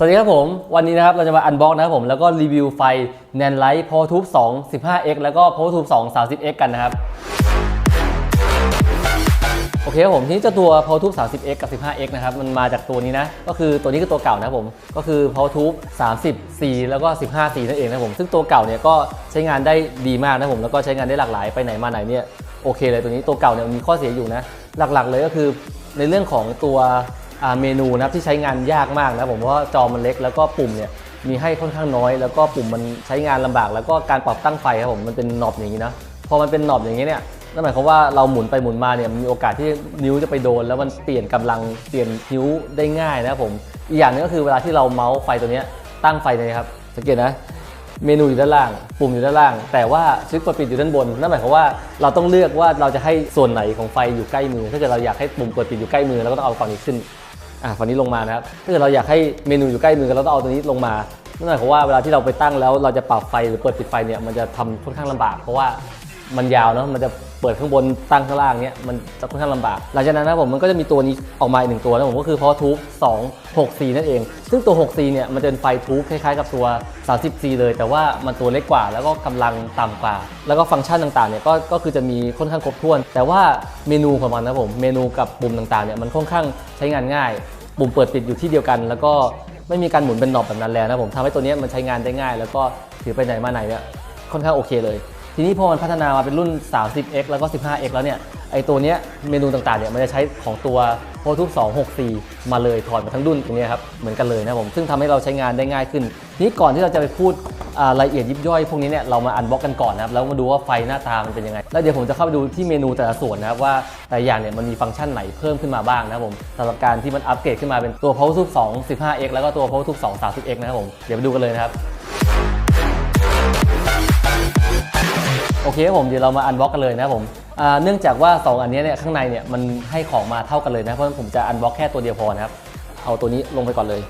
สวัสดีครับผม วันนี้นะครับเราจะมาอันบ็อกนะครับผมแล้วก็รีวิวไฟ n a n l i g h t Power Tube 2 15x แล้วก็ Power Tube 2 30x กันนะครับ โอเคครับผมทีนี้เจ้าตัว Power Tube 30x กับ 15x นะครับมันมาจากตัวนี้นะ ก็คือตัวนี้คือตัวเก่านะครับผม ก็คือ Power Tube 30C แล้วก็ 15C นั่นเองนะครับผม ซึ่งตัวเก่าเนี่ยก็ใช้งานได้ดีมากนะครับผมแล้วก็ใช้งานได้หลากหลายไปไหนมาไหนเนี่ยโอเคเลยตัวนี้ตัวเก่าเนี่ยมันมีข้อเสียอยู่นะหลักๆ เลยก็คือในเรื่องของตัว เมนูนะครับที่ใช้งานยากมากนะผมเพราะว่าจอมันเล็กแล้วก็ปุ่มเนี่ยมีให้ค่อนข้างน้อย แล้วก็ปุ่มมันใช้งานลำบาก แล้วก็การปรับตั้งไฟครับผมมันเป็นหนอบอย่างนี้นะพอมันเป็นหนอบอย่างนี้เนี่ยนั่นหมายความว่าเราหมุนไปหมุนมาเนี่ยมีโอกาสที่นิ้วจะไปโดน แล้วมันเปลี่ยนกำลังเปลี่ยนนิ้วได้ง่ายนะครับผมอีกอย่างนึงก็คือเวลาที่เราเมาส์ไฟตัวนี้ตั้งไฟเนี่ยครับสังเกตนะเมนูอยู่ด้านล่าง ปุ่มอยู่ด้านล่าง แต่ว่าสวิตช์เปิดปิดอยู่ด้านบน นั่นหมายความว่าเราต้องเลือกว่าเราจะให้ส่วนไหนของไฟอยู่ใกล้มือ ถ้าเกิดเราอยากให้ปุ่มเปิดปิดอยู่ใกล้มือเราก็ต้องเอาฝั่งนี้ขึ้น อะฝั่งนี้ลงมานะครับ ถ้าเกิดเราอยากให้เมนูอยู่ใกล้มือเราต้องเอาตัวนี้ลงมานั่นหมายความว่าเวลาที่เราไปตั้งแล้วเราจะปรับไฟหรือเปิดปิดไฟเนี่ยมันจะทำค่อนข้างลำบากเพราะว่า มันยาวเนาะมันจะเปิดข้างบนตั้งข้างล่างเนี่ยมันจะค่อนข้างลำบาก หลังจากนั้นนะผมมันก็จะมีตัวนี้ออกมาอีกหนึ่งตัวนะผมก็คือ Power Tube 2 6C นั่นเอง ซึ่งตัว 6C เนี่ยมันเป็นไฟทูบคล้ายๆกับตัว 30C เลย แต่ว่ามันตัวเล็กกว่า แล้วก็กำลังต่ำกว่า แล้วก็ฟังก์ชันต่างๆเนี่ยก็ก็คือจะมีค่อนข้างครบถ้วน แต่ว่าเมนูของมันนะผมเมนูกับปุ่มต่างๆเนี่ยมันค่อนข้างใช้งานง่าย ปุ่มเปิดปิดอยู่ที่เดียวกัน แล้วก็ไม่มีการหมุนเป็นหนอบแบบนั้นแล้วนะผมทำให้ตัวนี้มันใช้งานได้ง่าย แล้วก็ถือไปไหนมาไหนเนี่ยค่อนข้างโอเคเลย ทีนี้พอมันพัฒนามาเป็นรุ่น 30x แล้วก็ 15x แล้วเนี่ยไอตัวเนี้ยเมนูต่างๆเนี่ยมันจะใช้ของตัว Pro Tube 264 มาเลยถอดมาทั้งรุ่นตรงนี้ครับเหมือนกันเลยนะผมซึ่งทำให้เราใช้งานได้ง่ายขึ้นทีนี้ก่อนที่เราจะไปพูดรายละเอียดยิบย่อยพวกนี้เนี่ยเรามาอันบ็อกกันก่อนนะครับแล้วมาดูว่าไฟหน้าตามันเป็นยังไง แล้วเดี๋ยวผมจะเข้าไปดูที่เมนูแต่ละส่วนนะครับว่าแต่อย่างเนี่ยมันมีฟังก์ชันไหนเพิ่มขึ้นมาบ้างนะครับผมสำหรับการที่มันอัปเกรดขึ้นมาเป็นตัว Power Tube 2 15x แล้วก็ตัว Power Tube 2 30x นะครับผมเดี๋ยวไปดูกันเลยนะครับ โอเคครับผมเดี๋ยวเรามาอันบ็อกกันเลยนะครับผมเนื่องจากว่า 2 อันนี้เนี่ยข้างในเนี่ยมันให้ของมาเท่ากันเลยนะเพราะฉะนั้นผมจะอันบ็อกแค่ตัวเดียวพอนะครับเอาตัวนี้ลงไปก่อนเลย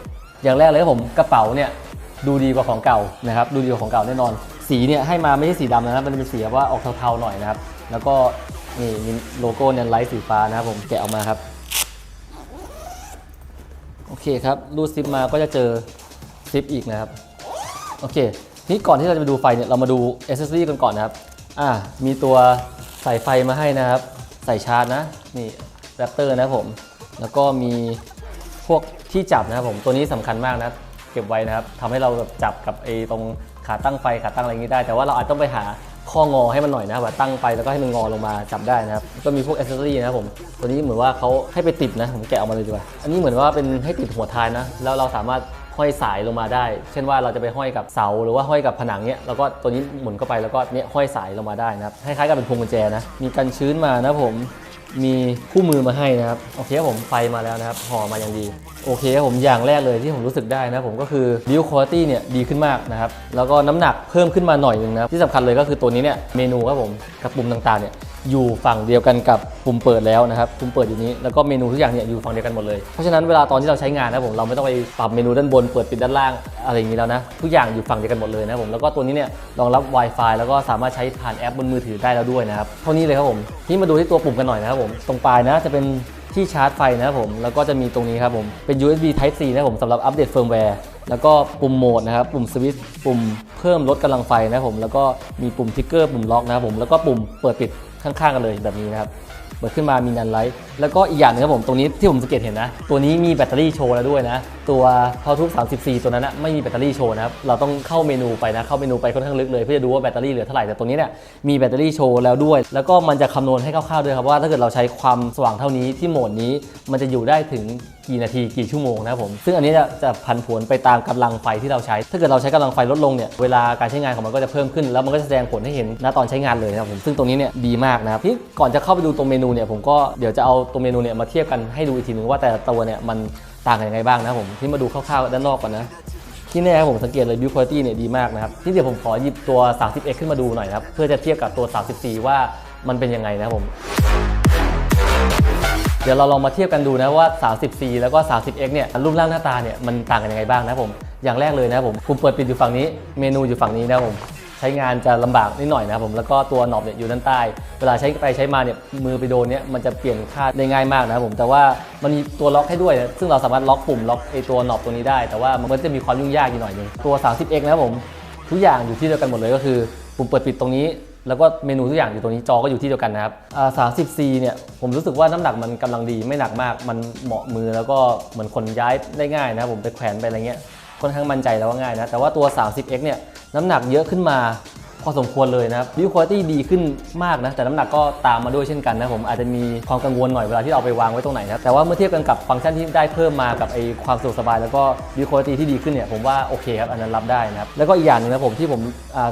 อย่างแรกเลยครับผมกระเป๋าเนี่ยดูดีกว่าของเก่านะครับดูดีกว่าของเก่าแน่นอน สีเนี่ยให้มาไม่ใช่สีดำนะครับมันเป็นสีแบบว่าออกเทาๆหน่อยนะครับแล้วก็นี่มีโลโก้เนี่ยไลท์สีฟ้านะครับผมแกะออกมาครับโอเคครับรูดซิปมาก็จะเจอซิปอีกนะครับโอเคนี่ก่อนที่เราจะไปดูไฟเนี่ยเรามาดูอเซอรี่กันก่อนนะครับ อ่ามีตัวใส่ไฟมาให้นะครับ ใส่ชาร์จนะนี่แรปเตอร์นะผม แล้วก็มีพวกที่จับนะครับผมตัวนี้สำคัญมากนะเก็บไว้นะครับทำให้เราแบบจับกับไอ้ตรงขาตั้งไฟขาตั้งอะไรอย่างนี้ได้ แต่ว่าเราอาจต้องไปหาข้องอให้มันหน่อยนะแบบตั้งไปแล้วก็ให้มันงอลงมาจับได้นะครับก็มีพวกอ c เซ s ซอรี่นะครับผมตัวนี้เหมือนว่าเขาให้ไปติดนะผมแกะออกมาเลยดีกว่าอันนี้เหมือนว่าเป็นให้ติดหัวท้ายนะแล้วเราสามารถ ห้อยสายลงมาได้ เช่นว่าเราจะไปห้อยกับเสาหรือว่าห้อยกับผนังเนี้ยแล้วก็ตัวนี้หมุนเข้าไปแล้วก็เนี้ยห้อยสายลงมาได้นะครับคล้ายๆกับเป็นพวงกุญแจนะมีกันชื้นมานะผมมีคู่มือมาให้นะครับโอเคผมไฟมาแล้วนะครับห่อมาอย่างดี โอเคผมอย่างแรกเลยที่ผมรู้สึกได้นะผมก็คือ build quality เนี่ยดีขึ้นมากนะครับแล้วก็น้ำหนักเพิ่มขึ้นมาหน่อยหนึงนะครับที่สำคัญเลยก็คือตัวนี้เนี่ยเมนูครับผมกับปุ่มต่างๆเนี่ย อยู่ฝั่งเดียวกันกับปุ่มเปิดแล้วนะครับปุ่มเปิดอยู่นี้แล้วก็เมนูทุกอย่างเนี่ยอยู่ฝั่งเดียวกันหมดเลยเพราะฉะนั้นเวลาตอนที่เราใช้งานนะผมเราไม่ต้องไปปรับเมนูด้านบนเปิดปิดด้านล่างอะไรอย่างนี้แล้วนะทุกอย่างอยู่ฝั่งเดียวกันหมดเลยนะผมแล้วก็ตัวนี้เนี่ยรองรับ Wi-Fi แล้วก็สามารถใช้ผ่านแอปบนมือถือได้แล้วด้วยนะครับเท่านี้เลยครับผมที่มาดูที่ตัวปุ่มกันหน่อยนะครับผมตรงปลายนะจะเป็นที่ชาร์จไฟนะครับผมแล้วก็จะมีตรงนี้ครับผมเป็น USB Type C นะครับผมสำหรับอัปเดตเฟิร์มแวร์แล้วก็ปุ่มโหมดนะครับปุ่มสวิตช์ปุ่มเพิ่มลดกำลังไฟนะครับผมแล้วก็มีปุ่มทิกเกอร์ปุ่มล็อกนะครับผมแล้วก็ปุ่มเปิดปิด ข้างๆกันเลยแบบนี้นะครับ เปิดขึ้นมามีนันไลท์ แล้วก็อีกอย่างหนึงครับผมตรงนี้ที่ผมสังเกตเห็นนะ ตัวนี้มีแบตเตอรี่โชว์แล้วด้วยนะ ตัวพาวทุก34 ตัวนั้นนะไม่มีแบตเตอรี่โชว์นะครับเราต้องเข้าเมนูไปนะเข้าเมนูไปค่อนข้างลึกเลยเพื่อจะดูว่าแบตเตอรี่เหลือเท่าไหร่แต่ตัวนี้เนี่ยมีแบตเตอรี่โชว์แล้วด้วย แล้วก็มันจะคำนวณให้คร่าวๆด้วยครับว่าถ้าเกิดเราใช้ความสว่างเท่านี้ที่โหมดนี้มันจะอยู่ได้ถึงกี่นาทีกี่ชั่วโมงนะครับผมซึ่งอันนี้จะจะพันผวนไปตามกำลังไฟที่เราใช้ ถ้าเกิดเราใช้กำลังไฟลดลงเนี่ยเวลาการใช้งานของมันก็จะเพิ่มขึ้น แล้วมันก็จะแสดงผลให้เห็นณตอนใช้งานเลยนะครับผมซึ่งตรงนี้เนี่ยดีมากนะครับที่ก่อนจะเข้าไปดูตรงเมนูเนี่ยผมก็เดี๋ยวจะเอาตัวเมนูเนี่ยมาเทียบกันให้ดูอีกทีนึงว่าแต่ละตัวเนี่ยมันต่างกันยังไงบ้างนะผมที่มาดูคร่าวๆด้านนอกก่อนนะที่แน่ครับผมสังเกตเลย build quality เนี่ยดีมากนะครับที่เดี๋ยวผมขอหยิบตัว 30x ขึ้นมาดูหน่อยครับเพื่อจะเทียบกับตัว 34 ว่ามันเป็นยังไงนะครับผม เดี๋ยวเราลองมาเทียบกันดูนะว่า 30C แล้วก็ 30X เนี่ยรูปร่างหน้าตาเนี่ยมันต่างกันยังไงบ้างนะผมอย่างแรกเลยนะผมปุ่มเปิดปิดอยู่ฝั่งนี้เมนูอยู่ฝั่งนี้นะผม ใช้งานจะลำบากนิดหน่อยนะครับผมแล้วก็ตัวหนอบเนี่ยอยู่ด้านใต้ เวลาใช้ไปใช้มาเนี่ยมือไปโดนเนี่ยมันจะเปลี่ยนค่าได้ง่ายมากนะครับผมแต่ว่ามันมีตัวล็อกให้ด้วยนะซึ่งเราสามารถล็อกปุ่มล็อกไอตัวหนอบตัวนี้ได้ แต่ว่ามันก็จะมีความยุ่งยากอยู่หน่อยนึงตัว 30x นะครับผมทุกอย่างอยู่ที่เดียวกันหมดเลยก็คือปุ่มเปิดปิดตรงนี้แล้วก็เมนูทุกอย่างอยู่ตรงนี้จอก็อยู่ที่เดียวกันนะครับอ่า 30C เนี่ยผมรู้สึกว่าน้ำหนักมันกำลังดีไม่หนักมาก มันเหมาะมือแล้วก็เหมือนคนย้ายได้ง่ายนะครับผมไปแขวนไปอะไรเงี้ย ค่อนข้างมั่นใจแล้วว่าง่ายนะ แต่ว่าตัว 30X เนี่ยน้ำหนักเยอะขึ้นมาพอสมควรเลยนะครับวิวคุณภาพดีขึ้นมากนะ แต่น้ำหนักก็ตามมาด้วยเช่นกันนะผมอาจจะมีความกังวลหน่อยเวลาที่เราไปวางไว้ตรงไหนนะครับแต่ว่าเมื่อเทียบกันกับฟังก์ชันที่ได้เพิ่มมากับไอความสะดวกสบายแล้วก็วิวคุณภาพที่ดีขึ้นเนี่ยผมว่าโอเคครับอันนั้นรับได้นะครับแล้วก็อีกอย่างหนึงนะผมที่ผม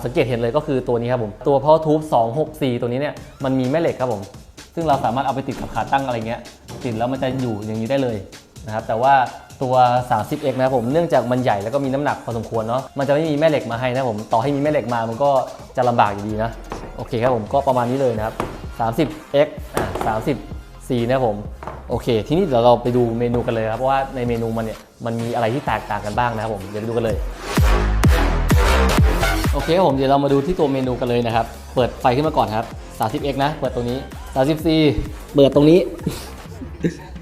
สังเกตเห็นเลยก็คือตัวนี้ครับผมตัว power tube 264 ตัวนี้เนี่ยมันมีแม่เหล็กครับผมซึ่งเราสามารถเอาไปติดกับขาตั้งอะไรเงี้ยติดแล้วมันจะอยู่อย่างนี้ได้เลยนะครับแต่ว่า ตัว 30x นะครับผม เนื่องจากมันใหญ่แล้วก็มีน้ำหนักพอสมควรเนาะ มันจะไม่มีแม่เหล็กมาให้นะครับผม ต่อให้มีแม่เหล็กมา มันก็จะลำบากอยู่ดีนะ โอเคครับผม ก็ประมาณนี้เลยนะครับ 30x อะ 30c นะครับผม โอเค ทีนี้เดี๋ยวเราไปดูเมนูกันเลยครับเพราะว่าในเมนูมันเนี่ย มันมีอะไรที่แตกต่างกันบ้างนะครับผม เดี๋ยวไปดูกันเลย โอเคครับผม เดี๋ยวเรามาดูที่ตัวเมนูกันเลยนะครับ เปิดไฟขึ้นมาก่อนครับ 30x นะ เปิดตรงนี้ 30c เปิดตรงนี้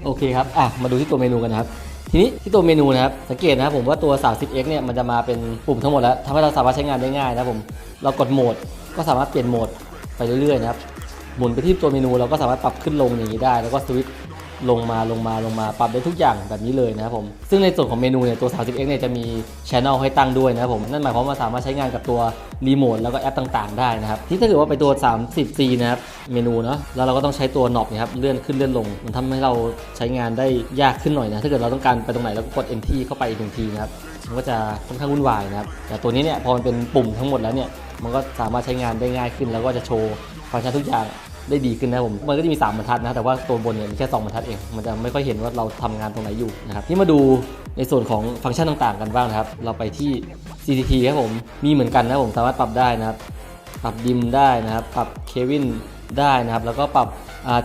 โอเคครับ อะ มาดูที่ตัวเมนูกันนะครับ ทีนี้ที่ตัวเมนูนะครับสังเกตนะครับผมว่าตัว 30x เนี่ยมันจะมาเป็นปุ่มทั้งหมดแล้วทำให้เราสามารถใช้งานได้ง่ายนะครับผมเรากดโหมดก็สามารถเปลี่ยนโหมดไปเรื่อยๆนะครับหมุนไปที่ตัวเมนูเราก็สามารถปรับขึ้นลงอย่างนี้ได้ แล้วก็สวิตช์ ลงมาลงมาลงมาปรับได้ทุกอย่างแบบนี้เลยนะครับผม ซึ่งในส่วนของเมนูเนี่ยตัว 30x เนี่ยจะมีช anel ให้ตั้งด้วยนะครับผม นั่นหมายความว่าสามารถใช้งานกับตัวรีโมทแล้วก็แอปต่างๆ ได้นะครับ ที่ถ้าเกิดว่าไปตัว 30c นะครับเมนูเนาะแล้วเราก็ต้องใช้ตัวหนอบนะครับเลื่อนขึ้นเลื่อนลง มันทำให้เราใช้งานได้ยากขึ้นหน่อยนะถ้าเกิดเราต้องการไปตรงไหนเราก็กด enter เข้าไปอีกหนึ่งทีนะครับมันก็จะค่อนข้างวุ่นวายนะครับแต่ตัวนี้เนี่ยพอมันเป็นปุ่มทั้งหมดแล้วเนี่ยมันก็สามารถใช้งานได้ง่ายขึ้น แล้วก็จะโชว์ฟังก์ชันทุกอย่าง ได้ดีขึ้นนะครับผมมันก็จะมี 3บรรทัดนะแต่ว่าตัวบนเนี่ยมีแค่2บรรทัดเอง มันจะไม่ค่อยเห็นว่าเราทำงานตรงไหนอยู่นะครับที่มาดูในส่วนของฟังก์ชันต่างๆ กันบ้างนะครับ เราไปที่ CCT ครับผมมีเหมือนกันนะครับผมสามารถปรับได้นะครับปรับดิมได้นะครับปรับเควินได้นะครับแล้วก็ปรับ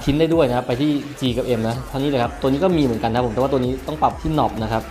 ทิ้นได้ด้วยนะครับไปที่ G กับ M นะเท่านี้เลยครับตัวนี้ก็มีเหมือนกันนะครับผมแต่ว่าตัวนี้ต้องปรับที่หนอบนะครับ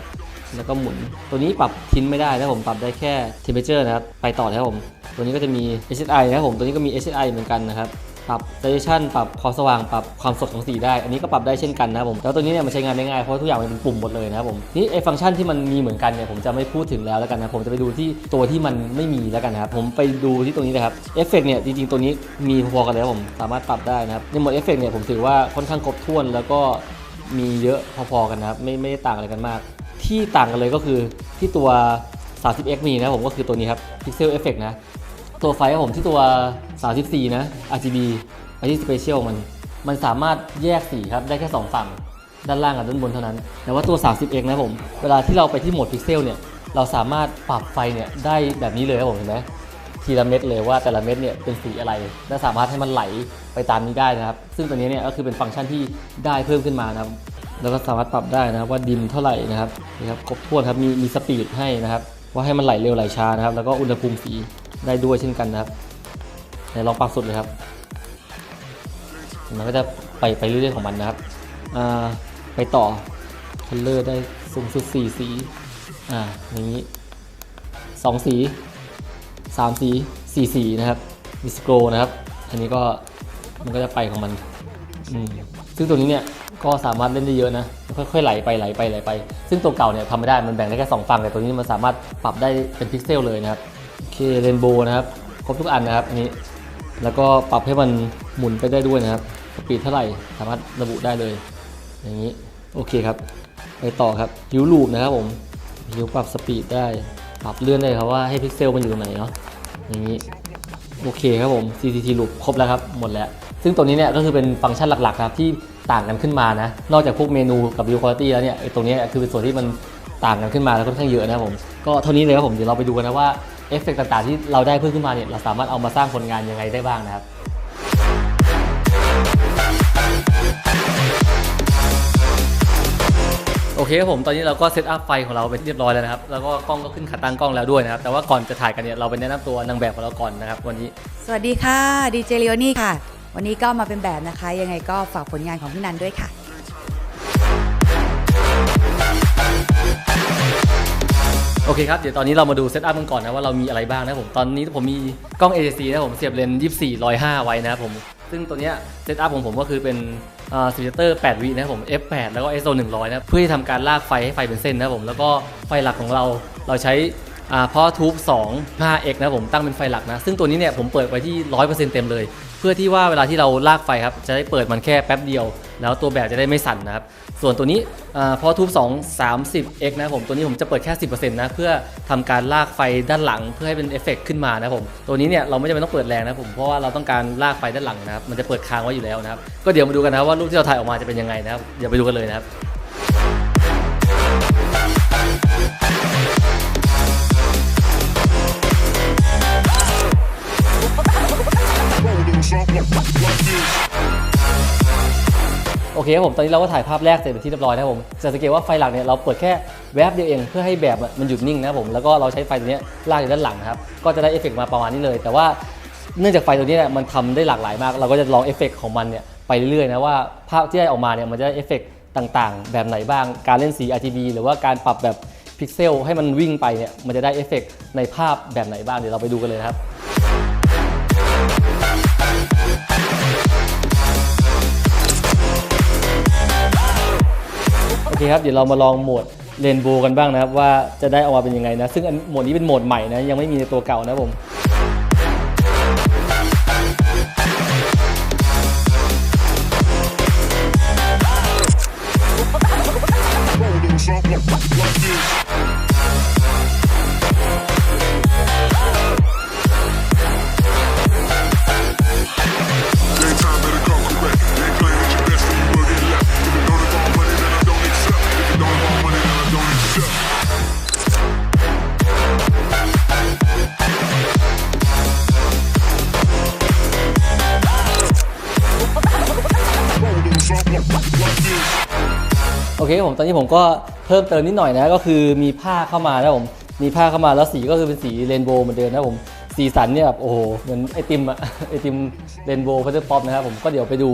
แล้วก็หมุน ตัวนี้ปรับทิ้นไม่ได้นะครับผมปรับได้แค่ temperature นะครับ ไปต่อนะครับผม ตัวนี้ก็จะมี HSI นะครับผม ตัวนี้ก็มี HSI เหมือนกันนะครับ ปรับ saturation ปรับความสว่างปรับความสดของสีได้ อันนี้ก็ปรับได้เช่นกันนะครับผมแล้วตัวนี้เนี่ยมันใช้งานได้ง่ายเพราะทุกอย่างมันเป็นปุ่มหมดเลยนะครับผมนี่ไอ้ฟังก์ชันที่มันมีเหมือนกันเนี่ยผมจะไม่พูดถึงแล้วแล้วกันนะผมจะไปดูที่ตัวที่มันไม่มีแล้วกันนะครับผมไปดูที่ตรงนี้นะครับเอฟเฟกเนี่ยจริงๆตัวนี้มีพอกันเลยครับผมสามารถปรับได้นะครับในหมดเอฟเฟกเนี่ยผมถือว่าค่อนข้างครบถ้วนแล้วก็มีเยอะพอๆกันนะครับไม่ไม่ได้ต่างอะไรกันมาก ที่ต่างกันเลยก็คือที่ตัว 30x มีนะผมก็คือตัวนี้ครับ Pixel Effect นะ ตัวไฟครับผมที่ตัว 34 นะ RGB ไอที่ Special มัน มันสามารถแยกสีครับ ได้แค่ 2 ฝั่ง ด้านล่างกับด้านบนเท่านั้น แต่ว่าตัว 30x นะผม เวลาที่เราไปที่โหมดพิกเซลเนี่ย เราสามารถปรับไฟเนี่ยได้แบบนี้เลยครับผมเห็นไหมทีละเม็ดเลยว่าแต่ละเม็ดเนี่ยเป็นสีอะไร และสามารถให้มันไหลไปตามนี้ได้นะครับ ซึ่งตัวนี้เนี่ยก็คือเป็นฟังก์ชันที่ได้เพิ่มขึ้นมานะครับ แล้วก็สามารถปรับได้นะครับว่าดิมเท่าไหร่นะครับนี่ครับครบถ้วนครับมีมีสปีดให้นะครับว่าให้มันไหลเร็วไหลช้านะครับ แล้วก็อุณหภูมิสี ได้ด้วยเช่นกันนะครับเดี๋ยวลองปรับสุดเลยครับ มันก็จะไปไปเรื่อยๆของมันนะครับไปต่อคัลเลอร์ได้สูงสุด4สีอ่าอย่างนี้2สี3สี4สีนะครับมีสโครนะครับ อันนี้ก็มันก็จะไปของมันอืมซึ่งตัวนี้เนี่ยก็สามารถเล่นได้เยอะนะ ค่อยๆไหลไปไหลไปไหลไป ซึ่งตัวเก่าเนี่ยทำไม่ได้มันแบ่งได้แค่2ฝั่งแต่ตัวนี้มันสามารถปรับได้เป็นพิกเซลเลยนะครับ โอเคเรนโบว์นะครับ ครบทุกอันนะครับอันนี้ แล้วก็ปรับให้มันหมุนไปได้ด้วยนะครับสปีดเท่าไหร่สามารถระบุได้เลย อย่างนี้ โอเคครับ ไปต่อครับฮิวลูปนะครับผมฮิวปรับสปีดได้ ปรับเลื่อนได้ครับว่าให้พิกเซลมันอยู่ตรงไหนเนาะ อย่างนี้ โอเคครับผม CCT loop ครบแล้วครับ หมดแล้ว ซึ่งตัวนี้เนี่ยก็คือเป็นฟังก์ชันหลักๆครับที่ต่างกันขึ้นมานะ นอกจากพวกเมนูกับ view quality แล้วเนี่ยไอ้ตรงนี้คือเป็นส่วนที่มันต่างกันขึ้นมาแล้วค่อนข้างเยอะนะครับผม ก็เท่านี้เลยครับผม เดี๋ยวเราไปดูกันนะว่า เอฟเฟกต์ต่างๆที่เราได้เพิ่มขึ้นมาเนี่ยเราสามารถเอามาสร้างผลงานยังไงได้บ้างนะครับโอเคครับผมตอนนี้เราก็เซตอัพไฟของเราไปเรียบร้อยแล้วนะครับ แล้วก็กล้องก็ขึ้นขาตั้งกล้องแล้วด้วยนะครับ แต่ว่าก่อนจะถ่ายกันเนี่ยเราไปแนะนำตัวนางแบบของเราก่อนนะครับ วันนี้ สวัสดีค่ะดีเจเลโอนี่ค่ะ วันนี้ก็มาเป็นแบบนะคะ ยังไงก็ฝากผลงานของพี่นันด้วยค่ะ โอเคครับ เดี๋ยวตอนนี้เรามาดูเซตอัพกันก่อนนะว่าเรามีอะไรบ้างนะผม ตอนนี้ผมมีกล้อง AJC นะผมเสียบเลนส์24 105 ไว้นะครับผม ซึ่งตัวเนี้ยเซตอัพของผมก็คือเป็นซีเตอร์ 8 วินะครับผม F8 แล้วก็ ISO 100 นะ เพื่อที่ทำการลากไฟให้ไฟเป็นเส้นนะครับผม แล้วก็ไฟหลักของเราเราใช้ พราะทูบ2 5x นะผมตั้งเป็นไฟหลักนะ ซึ่งตัวนี้เนี่ยผมเปิดไว้ที่ 100%เต็มเลย เพื่อที่ว่าเวลาที่เราลากไฟครับ จะได้เปิดมันแค่แป๊บเดียว แล้วตัวแบบจะได้ไม่สั่นนะครับ ส่วนตัวนี้พอทูบ2 30x นะผมตัวนี้ผมจะเปิดแค่ 10%นะเพื่อทำการลากไฟด้านหลัง เพื่อให้เป็นเอฟเฟกต์ขึ้นมานะผมตัวนี้เนี่ยเราไม่จำเป็นต้องเปิดแรงนะผมเพราะว่าเราต้องการลากไฟด้านหลังนะครับมันจะเปิดค้างไว้อยู่แล้วนะครับก็เดี๋ยวมาดูกันนะว่ารูปที่เราถ่ายออกมาจะเป็นยังไงนะครับเดี๋ยวไปดูกันเลยนะครับ โอเคครับผม ตอนนี้เราก็ถ่ายภาพแรกเสร็จเป็นที่เรียบร้อยนะครับผมจะสังเกตว่าไฟหลักเนี่ยเราเปิดแค่แวบเดียวเองเพื่อให้แบบมันหยุดนิ่งนะครับผม แล้วก็เราใช้ไฟตัวนี้ลากอยู่ด้านหลังครับ ก็จะได้เอฟเฟกต์มาประมาณนี้เลย แต่ว่าเนื่องจากไฟตัวนี้เนี่ยมันทำได้หลากหลายมาก เราก็จะลองเอฟเฟกต์ของมันเนี่ยไปเรื่อยๆนะว่าภาพที่ได้ออกมาเนี่ยมันจะได้เอฟเฟกต์ต่างๆ แบบไหนบ้าง การเล่นสี RGB หรือว่าการปรับแบบพิกเซลให้มันวิ่งไปเนี่ยมันจะได้เอฟเฟกต์ในภาพแบบไหนบ้างเดี๋ยวเราไปดูกันเลยครับ เคครับเดี๋ยวเรามาลองโหมดเรนโบว์กันบ้างนะครับว่าจะได้ออกมาเป็นยังไงนะซึ่งโหมดนี้เป็นโหมดใหม่นะยังไม่มีในตัวเก่านะผม โอเคผมตอนนี้ผมก็เพิ่มเติมนิดหน่อยนะก็คือมีผ้าเข้ามานะผมมีผ้าเข้ามาแล้วสีก็คือเป็นสีเรนโบว์เหมือนเดิมนะผมสีสันเนี่ยแบบโอ้โหเหมือนไอติมอะไอติมเรนโบว์พัตเตอร์ป๊อปนะครับผมก็เดี๋ยวไปดู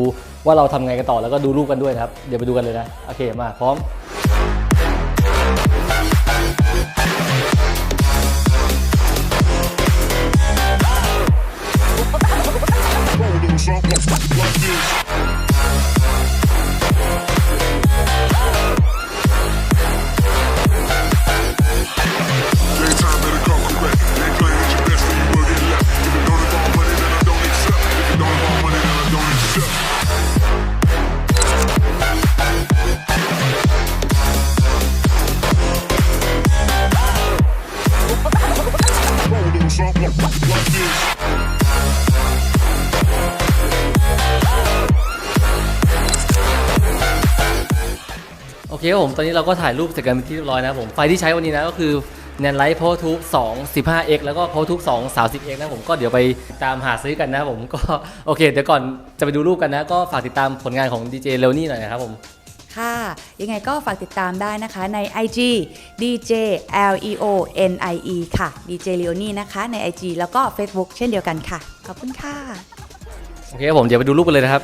ว่าเราทำไงกันต่อแล้วก็ดูรูปกันด้วยนะครับ เดี๋ยวไปดูกันเลยนะ โอเคมาพร้อม คครับผม ตอนนี้เราก็ถ่ายรูปเสร็จกันเป็นที่เรียบร้อยนะครับผม ไฟที่ใช้วันนี้นะก็คือ n a n l i g h t Power Tube 2 15x แล้วก็ Power Tube 2 30x นะผมก็เดี๋ยวไปตามหาซื้อกันนะครับผมก็โอเค เดี๋ยวก่อนจะไปดูรูปกันนะ ก็ฝากติดตามผลงานของ DJ เรวนี่หน่อยนะครับผม ค่ะ ยังไงก็ฝากติดตามได้นะคะใน IG DJ L E O N I E ค่ะ DJ Leonie นะคะใน IG แล้วก็ Facebook เช่นเดียวกันค่ะ ขอบคุณค่ะ โอเคครับผม เดี๋ยวไปดูรูปกันเลยนะครับ